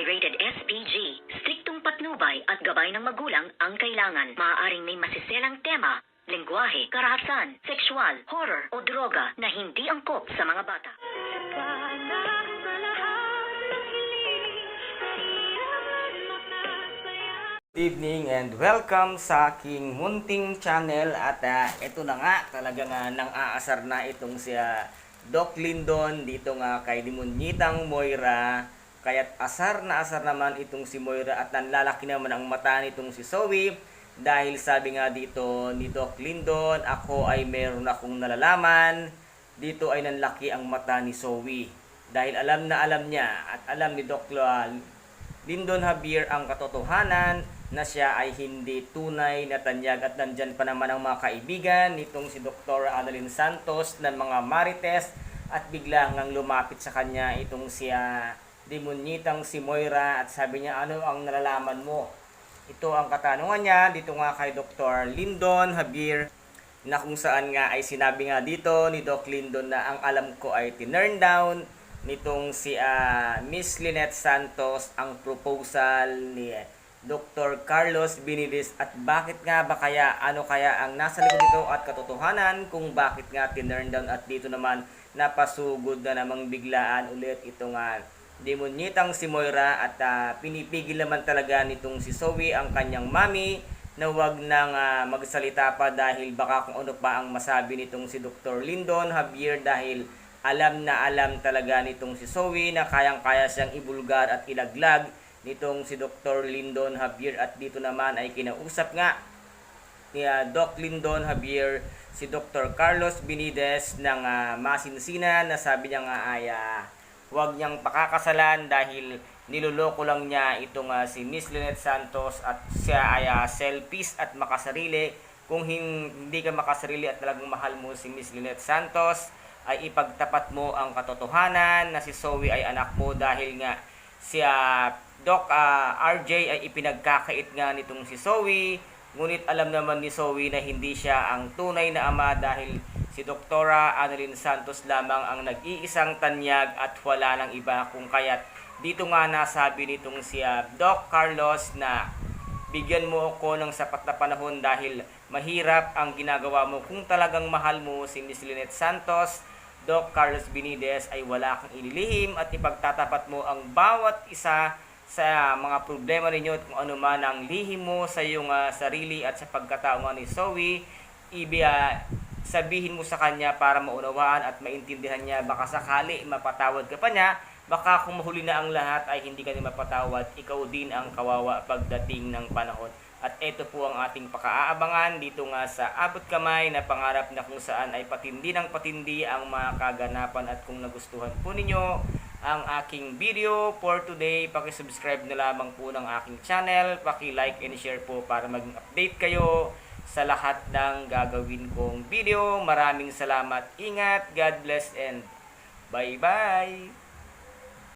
ay rated SPG. Striktong patnubay at gabay ng magulang ang kailangan. Maaaring may masiselang tema, lengguwahe, karahasan, sexual, horror o droga na hindi angkop sa mga bata. Good evening and welcome sa aking munting channel at ah, ito na nga talagang nga nang aasar na itong si ah, Doc Lindon dito nga kay Dimunyitang Moira kaya't asar na asar naman itong si Moira at nanlalaki naman ang mata nitong si Zoe. Dahil sabi nga dito ni Doc Lindon ako ay meron akong nalalaman. Dito ay nanlaki ang mata ni Zoe. Dahil alam na alam niya at alam ni Doc Lindon Javier ang katotohanan na siya ay hindi tunay na tanyag. At nandyan pa naman ang mga kaibigan nitong si Dr. Annalyn Santos ng mga Marites. At bigla ngang lumapit sa kanya itong si ah, demonyitang si Moira at sabi niya ano ang nalalaman mo ito ang katanungan niya dito nga kay Dr. Lindon Javier na kung saan nga ay sinabi nga dito ni Doc Lindon na ang alam ko ay tinurn down nitong si ah, Miss Lynette Santos ang proposal ni Dr. Carlos Benitez at bakit nga ba kaya ano kaya ang nasa likod nito at katotohanan kung bakit nga tinurn down at dito naman napasugod na namang biglaan ulit ito nga demonyitang si Moira at ah, pinipigil naman talaga nitong si Zoe ang kanyang mami na wag nang ah, magsalita pa dahil baka kung ano pa ang masabi nitong si Dr. Lindon Javier dahil alam na alam talaga nitong si Zoe na kayang-kaya siyang ibulgar at ilaglag nitong si Dr. Lindon Javier at dito naman ay kinausap nga ni ah, Doc Lindon Javier si Dr. Carlos Benitez ng ah, masinsinan na sabi niya nga ay ah, huwag niyang pakakasalan dahil niloloko lang niya itong ah, si Miss Lynette Santos at siya ay ah, selfish at makasarili. Kung hin- hindi ka makasarili at talagang mahal mo si Miss Lynette Santos ay ipagtapat mo ang katotohanan na si Zoe ay anak mo dahil nga si ah, Doc ah, RJ ay ipinagkakait nga nitong si Zoe. Ngunit alam naman ni Zoe na hindi siya ang tunay na ama dahil si Doktora Annalyn Santos lamang ang nag-iisang tanyag at wala nang iba kung kaya't dito nga nasabi nitong si Doc Carlos na bigyan mo ako ng sapat na panahon dahil mahirap ang ginagawa mo. Kung talagang mahal mo si Miss Lynette Santos Doc Carlos Benitez ay wala kang ililihim at ipagtatapat mo ang bawat isa sa mga problema ninyo at kung ano man ang lihim mo sa iyong ah, sarili at sa pagkatao nga ni Zoe ibi ah, sabihin mo sa kanya para maunawaan at maintindihan niya baka sakali mapatawad ka pa niya baka kung mahuli na ang lahat ay hindi ka na mapatawad ikaw din ang kawawa pagdating ng panahon. At ito po ang ating pakaaabangan dito nga sa abot kamay na pangarap na kung saan ay patindi ng patindi ang mga kaganapan at kung nagustuhan po ninyo ang aking video for today, paki-subscribe na lamang po ng aking channel, paki-like and share po para maging update kayo sa lahat ng gagawin kong video. Maraming salamat, ingat, God bless and bye-bye!